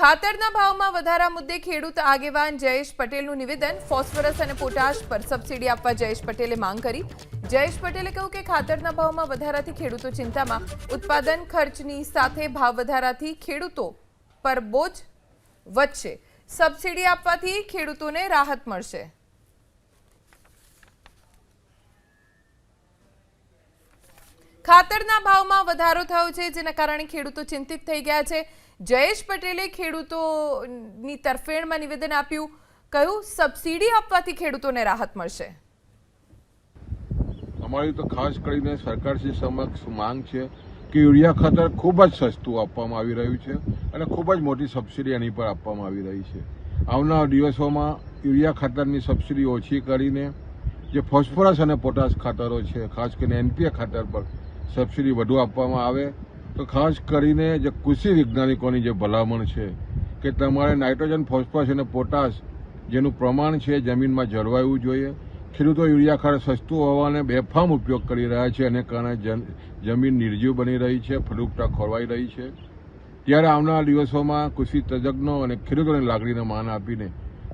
ખાતરના ભાવમાં વધારા મુદ્દે ખેડૂત આગેવાન જયેશ પટેલનું નિવેદન, ફોસ્ફરસ અને પોટાશ પર સબસિડી આપવા જયેશ પટેલે માંગ કરી. જયેશ પટેલે કહ્યું કે ખાતરના ભાવમાં વધારાથી ખેડૂતો ચિંતામાં. ઉત્પાદન ખર્ચની સાથે ભાવ વધારાથી ખેડૂતો પર બોજ વધશે. સબસિડી આપવાથી ખેડૂતોને રાહત મળશે. ખાતરના ભાવમાં વધારો થયો છે, જેના કારણે ખેડૂતો ચિંતિત થઈ ગયા છે. જયેશ પટેલે ખેડૂતોની તરફેણમાં નિવેદન આપ્યું. કહ્યું, સબસિડી આપવાથી ખેડૂતોને રાહત મળશે. અમારી તો ખાસ કરીને સરકારશ્રી સમક્ષ માંગ છે કે યુરિયા ખાતર ખૂબ જ સસ્તું આપવામાં આવી રહ્યું છે અને ખૂબ જ મોટી સબસિડી એની પર આપવામાં આવી રહી છે. આવનાર દિવસોમાં યુરિયા ખાતરની સબસિડી ઓછી કરીને જે ફોસ્ફરસ અને પોટાશ ખાતરો છે, ખાસ કરીને એનપીએ ખાતર પર સબસિડી વધુ આપવામાં આવે, તો ખાસ કરીને જે કૃષિ વૈજ્ઞાનિકોની જે ભલામણ છે કે તમારે નાઇટ્રોજન, ફોસ્ફરસ અને પોટાશ જેનું પ્રમાણ છે જમીનમાં જળવાયું જોઈએ. ખેડૂતો યુરિયા ખાતર સસ્તું હોવાને બેફામ ઉપયોગ કરી રહ્યા છે અને કારણે જમીન નિર્જીવ બની રહી છે, ફળદ્રુપતા ખોરવાઈ રહી છે. ત્યારે આવનારા દિવસોમાં કૃષિ તજજ્ઞો અને ખેડૂતોની લાગણીને માન આપીને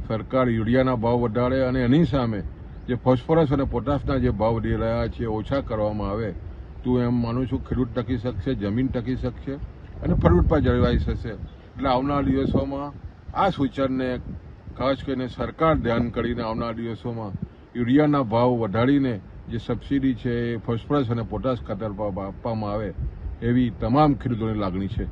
સરકાર યુરિયાના ભાવ વધારે અને એની સામે જે ફોસ્ફરસ અને પોટાશના જે ભાવ વધી રહ્યા છે ઓછા કરવામાં આવે તો એમ માનું છું, ખેડૂત ટકી શકશે, જમીન ટકી શકશે અને ફળદ્રુપતા જળવાઈ શકશે એટલે આવનારા દિવસોમાં આ સૂચનને ખાસ કરીને સરકાર ધ્યાન કરીને આવનારા દિવસોમાં યુરિયાના ભાવ વધારીને જે સબસિડી છે એ ફોસ્ફરસ અને પોટાશ ખાતર આપવામાં આવે એવી તમામ ખેડૂતોની લાગણી છે.